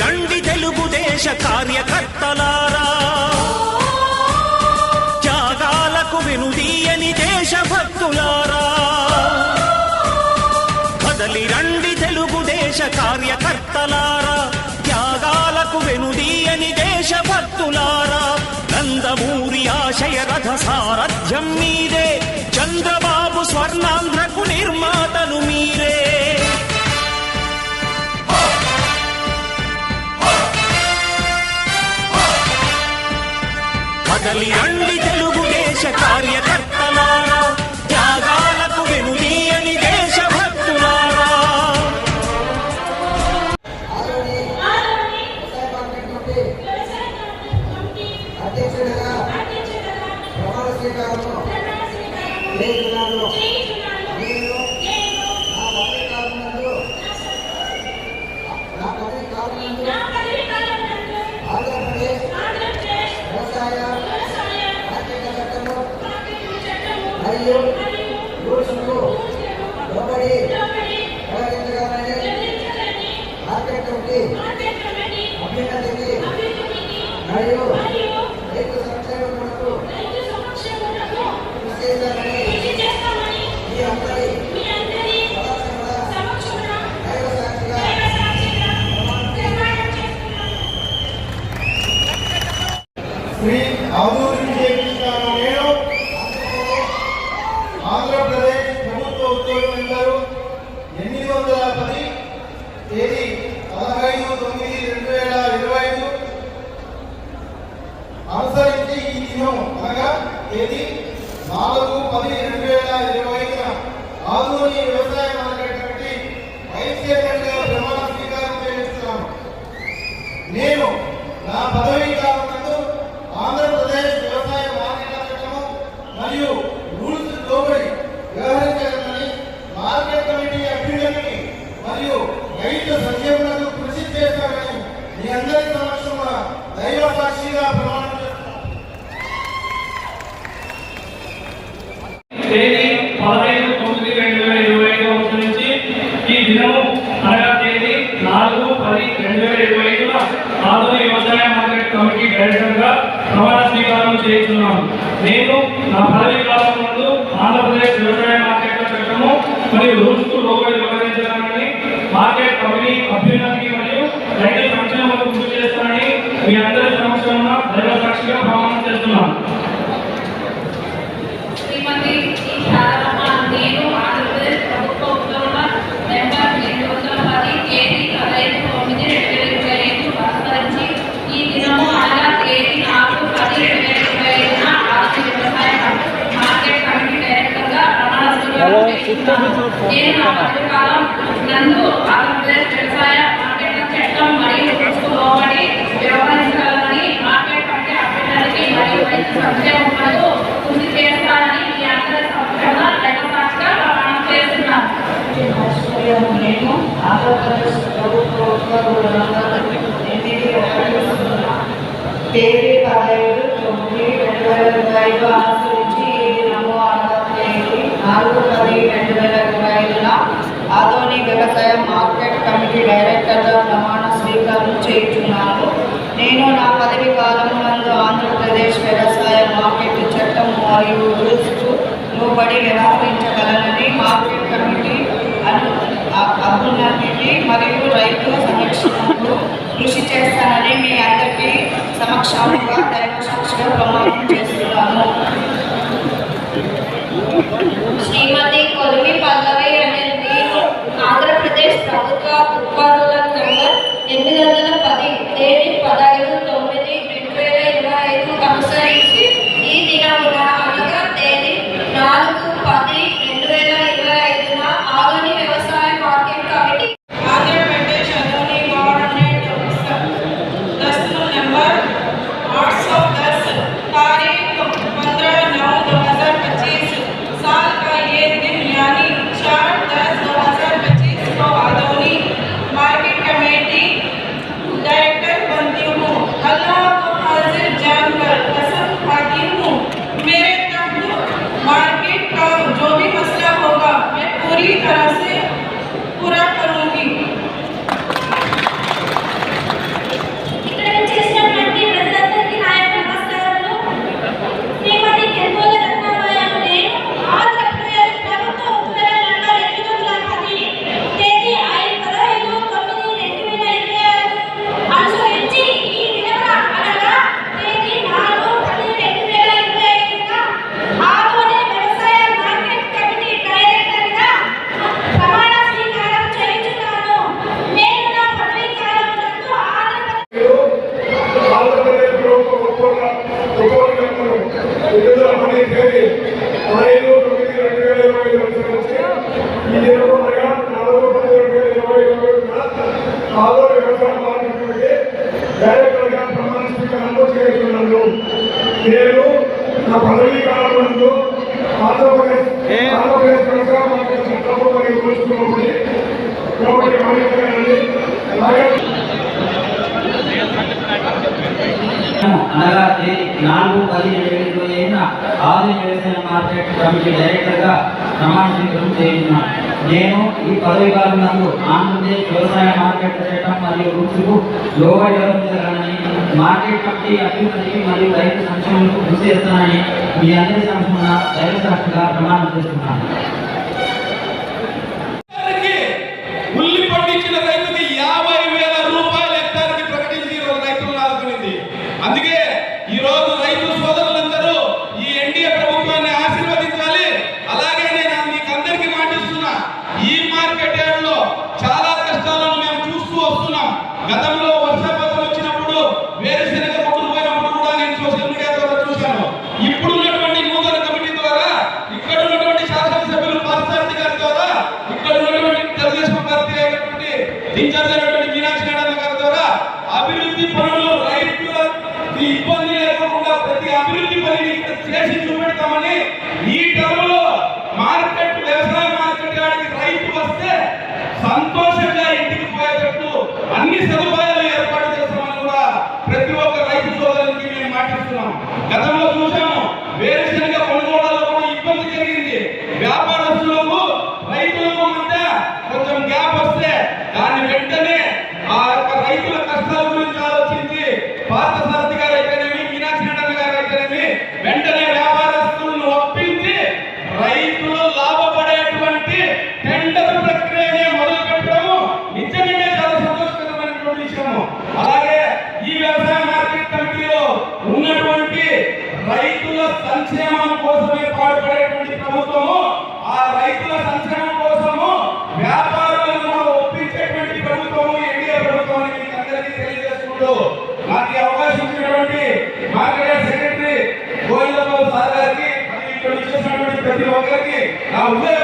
రండి తెలుగుదేశ కార్యకర్తలారా. కదలి రండి తెలుగుదేశ కార్యకర్తలారా త్యాగాలకు వెనుదీయని దేశభక్తులారా. అధ్యక్షుడిగా ప్రమాణ స్వీకారము చేస్తున్నాను నేను నా పదవి కాలమందు నా పదవి కాలమందు ఆంధ్రప్రదేశ్ వ్యవసాయ ఆర్థిక చట్టము మరియు రూల్స్కు లోబడి వ్యవహరించగలని మార్కెట్ కమిటీ అభ్యున్నతికి మరియు రైతు సంక్షేమమునకు కృషి చేస్తానని మీ అందరి సమక్షమున దైవ సాక్షిగా శ్రీ ఆదూరి విజయకృష్ణ నేను ఆంధ్రప్రదేశ్ ప్రభుత్వ ఉద్యోగి నెంబరు ఎనిమిది వందల పది తేదీ పదహైదు తొమ్మిది రెండు వేల ఇరవై ఐదు అనుసరించి ఈ దినం అనగా తేదీ నాలుగు పది రెండు వేల ఇరవై ఐదున ఆదూరి వ్యవసాయ మార్కెట్ కమిటీ వైస్ చైర్మన్గా ప్రమాణ స్వీకారం చేస్తున్నాను నేను నా పదవీ కాలం ఆంధ్రప్రదేశ్ వ్యవసాయ మార్కెట్ల చట్టము మరియు రూల్స్ లోబడి వ్యవహరించాలని మార్కెట్ కమిటీ అభ్యున్నతికి మరియు రైతు సంక్షేమలకు కృషి చేస్తానని మీ అందరి సమక్షంలో దైవ సాక్షిగా ప్రమాణం చేస్తున్నాను తేదీ పదహైదు తొమ్మిది రెండు వేల ఇరవై ఐదు నుంచి ఈ దినము అనగా తేదీ నాలుగు పది రెండు వేల ఇరవై ఐదున ఆధునిక వ్యవసాయ మార్కెట్ కమిటీ డైరెక్టర్గా ప్రమాణ స్వీకారం చేస్తున్నాను నేను నా పదవి కాలం ముందు ఆంధ్రప్రదేశ్ వ్యవసాయ మార్కెట్ల చట్టము మరియు రూల్స్కు లోబడి వ్యవహరించాలని మార్కెట్ కమిటీ అభ్యున్నతికి మరియు రైతు సంక్షేమాలకు కృషి చేస్తానని మీ అందరి సమక్షంలో దైవ సాక్షిగా ప్రమాణం చేస్తున్నాను శ్రీమతి టి శారదమ్మ నేను ఆంధ్రప్రదేశ్ ప్రభుత్వ ఉద్యోగ నెంబర్ రెండు వందల పది తేదీ పదహైదు తొమ్మిది రెండు వేల ఇరవై ఐదు అనుసరించి ఈ దినము అనగా తేదీ నాలుగు పది రెండు వేల ఇరవై ఐదున ఆర్థిక వ్యవసాయ మార్కెట్ కమిటీ డైరెక్టర్గా ప్రమాణ స్వీకారం చేస్తున్నాను. నేను కాలం నందు ఆంధ్రప్రదేశ్ వ్యవసాయ మార్కెట్ల చట్టం మరియు వ్యవహరించాలని మార్కెట్ అభ్యర్థులకి మరియు రైతు కృషి చేస్తానని మీ అందరి ప్రమాణం చేస్తున్నాను నేను ఆంధ్రప్రదేశ్ ప్రభుత్వ ఎనిమిది ఒకటి సున్నా తేదీ తొమ్మిది రెండు వేల ఐదు అనుసరించి ఈ నమో అనగా నాలుగు పది రెండు వేల ఇరవై ఐదున ఆదోని వ్యవసాయ మార్కెట్ కమిటీ డైరెక్టర్గా ప్రమాణ స్వీకారం చేయుచున్నాను. నేను నా పదవి కాలం నందు ఆంధ్రప్రదేశ్ వ్యవసాయ మార్కెట్ చట్టం మరియు రూల్స్కు లోబడి వ్యవహరించగలనని మార్కెట్ కమిటీ అను అ- మరియు రైతు సంరక్షణకు కృషి చేస్తానని మీ అందరికీ సమక్షంగా దైవ సాక్షిగా ప్రమాణం నేను నా పదవీ కాలం నందు ఆంధ్రప్రదేశ్ ఆంధ్రప్రదేశ్ మరియు రూల్స్లోబడి లోబడి మానిటర్గానండి అలాగే అనగా నాలుగు పది ఐదున ఆధునిక వ్యవసాయ మార్కెట్ కమిటీ డైరెక్టర్గా ప్రమాణ స్వీకారం చేస్తున్నాను నేను ఈ పదవి కాలం ఆంధ్రప్రదేశ్ వ్యవసాయ మార్కెట్ చట్టం మరియు రూల్స్కు లోగా వ్యవహరించాలని మార్కెట్ కమిటీ అభివృద్ధికి మరియు రైతు సంక్షేమంకు కృషి చేస్తానని మీ అందరి సంక్షేమ దైవ సాక్షిగా ప్రమాణం చేస్తున్నాను హెక్టార్కి ఉల్లి పండించిన రైతుకి యాభై వేల రూపాయల హెక్టార్కి ప్రకటించి ఈ రోజు రైతులను ఆదుకునింది అందుకే ఈ రోజు రైతు సోదరులందరూ ఈ ఎన్డీఏ ప్రభుత్వాన్ని ఆశీర్వదించాలి అలాగే నేను మీకు అందరికీ మాటిస్తున్నా ఈ మార్కెట్ యార్డ్లో చాలా కష్టాలను మేము చూస్తూ వస్తున్నాం గతంలో వర్షాపాతం వచ్చినప్పుడు వేరుశెనగ కొట్టుకుపోయినప్పుడు కూడా నేను సోషల్ మీడియా ద్వారా చూశాను ఇప్పుడు ఉన్నటువంటి నూతన కమిటీ ద్వారా ఇక్కడ ఉన్నటువంటి శాసనసభ్యులు పార్థసారథి గారి ద్వారా ఇక్కడ ఉన్నటువంటి తెలుగుదేశం పార్టీ అయినటువంటి ఇన్ఛార్జ్ అయినటువంటి మీనాక్షి నారాయణ గారి ద్వారా అభివృద్ధి పనులు రైతులకి ఇబ్బంది లేకుండా ప్రతి అభివృద్ధి పనిని ఇక్కడ చేసి చూపెడతామని ఈ టర్మ్లో మార్కెట్ వ్యవసాయ మార్కెట్ యార్డ్కి రైతు వస్తే సంతోషంగా ఇంటికి పోయేటట్టు అన్ని సదుపాయాలు ఏర్పాటు చేస్తామని కూడా ప్రతి ఒక్క రైతు సోదరునికి మేము మాటిస్తున్నాం. గతంలో కానీ వెంటనే ఆ యొక్క రైతుల కష్టాల గురించి ఆలోచించి పార్థసారథి గారు అయితేనేమి మీనాక్షి నటన గారు అయితేనేమి వెంటనే వ్యాపారస్తులను ఒప్పించి రైతులు లాభపడేటువంటి టెండర్ ప్రక్రియనే మొదలు పెట్టడము నిజంగానే చాలా సంతోషకరమైనటువంటి విషయము. అలాగే ఈ వ్యవసాయ మార్కెట్ కమిటీలో ఉన్నటువంటి రైతుల సంక్షేమం కోసమే పాటుపడేటువంటి ప్రభుత్వము ఆ రైతుల సంక్షేమం కోసము వ్యాపార ಗತಿ ಹೋಗ್ಲಿಕ್ಕೆ ನಾವು ಉದಯ